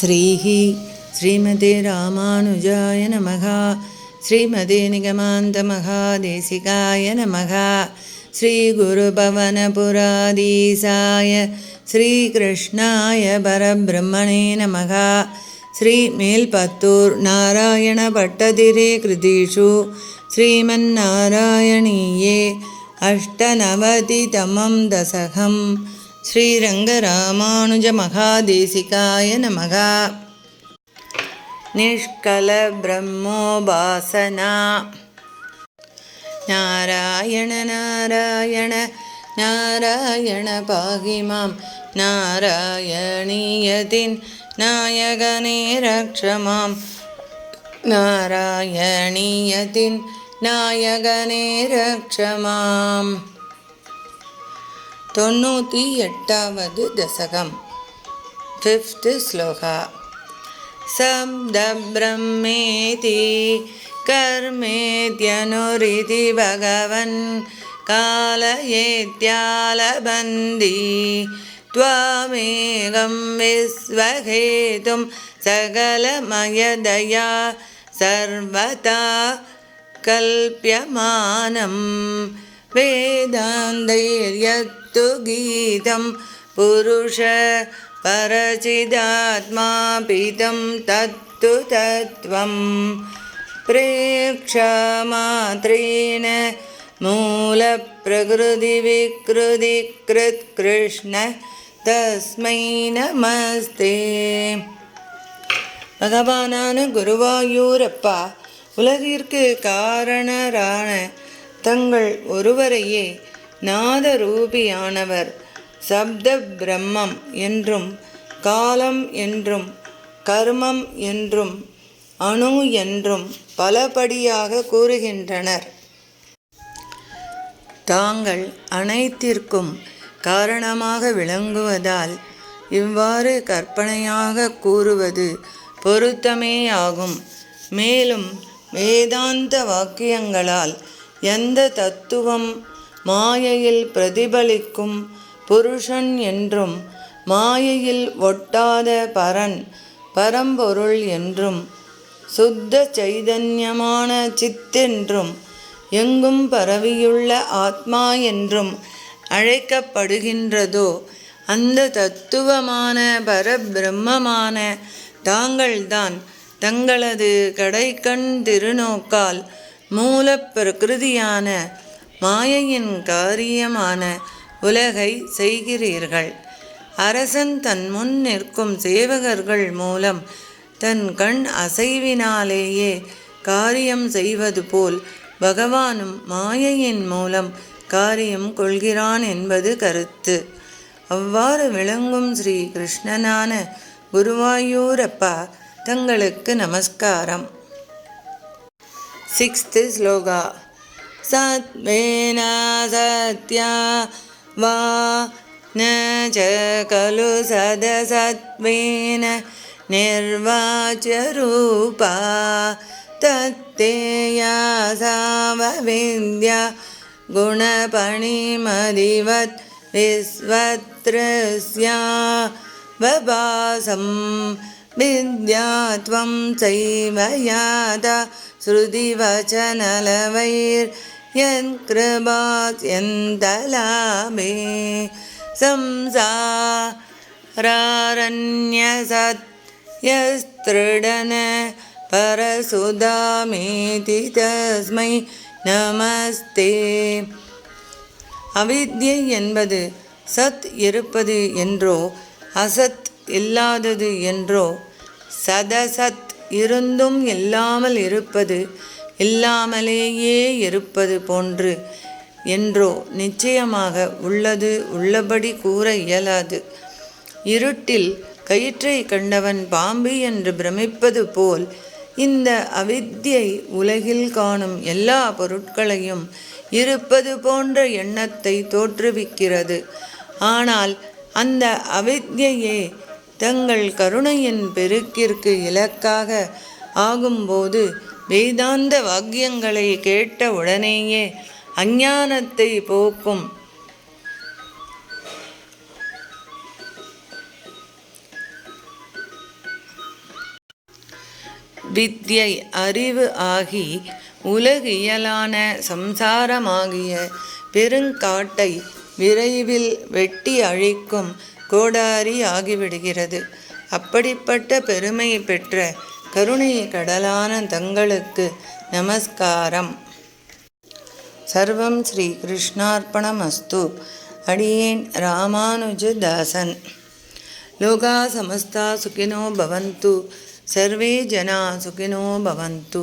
श्रीः श्रीमते रामानुजाय नमः। श्रीमते निगमान्तमहादेशिकाय नमः। श्रीगुरुपवनपुराधीशाय श्रीकृष्णाय परब्रह्मणे नमः। श्रीमेल्पत्तूर् नारायणभट्टतिरे कृतिषु श्रीमन्नारायणीये अष्टनवतितमं दशकम् श्रीरङ्गरामानुजमहादेशिकाय नमः। निष्कलब्रह्मोपासना। नारायण नारायण नारायण पाहि मां। नारायणीयतिन् यतिन् नायगणे रक्षमां नारायणी यतिन् नायगणे रक्षमाम् தொண்ணூற்றி எட்டாவது தசகம் ஃபிஃப்த் ஸ்லோகா சப்தபிரம்மேதி கர்மேத்யனுரிதி பகவன் कालयेत्यालबन्दी त्वामेकं विश्वहेतुं सकलमयदया सर्वदा कल्प्यमानं वेदान्तैर्यत्तु गीतं पुरुष परचिदात्मापितं तत्तु तत्त्वं प्रेक्षामात्रेण मूलप्रकृतिविकृतिकृत्कृष्ण तस्मै நமஸ்தே பகவானான குருவாயூரப்பா உலகிற்கு காரணரான தங்கள் ஒருவரையே நாதரூபியானவர். சப்த பிரம்மம் என்றும் காலம் என்றும் கர்மம் என்றும் அணு என்றும் பலபடியாக கூறுகின்றனர். தாங்கள் அனைத்திற்கும் காரணமாக விளங்குவதால் இவ்வாறு கற்பனையாக கூறுவது பொருத்தமேயாகும். மேலும் வேதாந்த வாக்கியங்களால் எந்த தத்துவம் மாயையில் பிரதிபலிக்கும் புருஷன் என்றும் மாயையில் ஒட்டாத பரன் பரம்பொருள் என்றும் சுத்த சைதன்யமான சித்தென்றும் எங்கும் பரவியுள்ள ஆத்மா என்றும் அழைக்கப்படுகின்றதோ அந்த தத்துவமான பரபிரம்மமான தாங்கள்தான் தங்களது கடைக்கண் திருநோக்கால் மூல பிரகிருதியான மாயையின் காரியமான உலகை செய்கிறீர்கள். அரசன் தன் முன் நிற்கும் சேவகர்கள் மூலம் தன் கண் அசைவினாலேயே காரியம் செய்வது போல் பகவானும் மாயையின் மூலம் காரியம் கொள்கிறான் என்பது கருத்து. அவ்வாறு விளங்கும் ஸ்ரீ கிருஷ்ணனான குருவாயூரப்பா தங்களுக்கு நமஸ்காரம். சிக்ஸ்த்து ஸ்லோகா சத்வேனா சத்யா வா न च खलु सदसत्त्वेन निर्वाच्यरूपा तत्तेया सावविद्या गुणपणिमदिवत् विश्वत्रस्या वभासं विद्या त्वं चैव याता श्रुतिवचनलवैर्यत्कृपात्यन्तलाभे संसारारण्यसत् यस्तृडन परसुदामेति தஸ்மை நமஸ்தே அவித்யை என்பது சத் இருப்பது என்றோ அசத் இல்லாதது என்றோ சதசத் இருந்தும் இல்லாமல் இருப்பது இல்லாமலேயே இருப்பது போன்று என்றோ நிச்சயமாக உள்ளது உள்ளபடி கூற இயலாது. இருட்டில் கயிற்றை கண்டவன் பாம்பு என்று பிரமிப்பது போல் இந்த அவித்தியை உலகில் காணும் எல்லா பொருட்களையும் இருப்பது போன்ற எண்ணத்தை தோற்றுவிக்கிறது. ஆனால் அந்த அவித்தியையே தங்கள் கருணையின் பெருக்கிற்கு இலக்காக ஆகும்போது வேதாந்த வாக்கியங்களை கேட்ட உடனேயே அஞ்ஞானத்தை போக்கும். வித்யை அறிவு ஆகி உலகியலான சம்சாரமாகிய பெருங்காட்டை விரைவில் வெட்டி அழிக்கும் கோடாரி ஆகிவிடுகிறது. அப்படிப்பட்ட பெருமை பெற்ற கருணை கடலான தங்களுக்கு நமஸ்காரம். சர்வம் ஸ்ரீ கிருஷ்ணார்ப்பணமஸ்து அடியேன் ராமானுஜதாசன். லோகா சமஸ்தா சுகினோ பவந்து. சர்வே ஜனா சுகினோ பவந்து.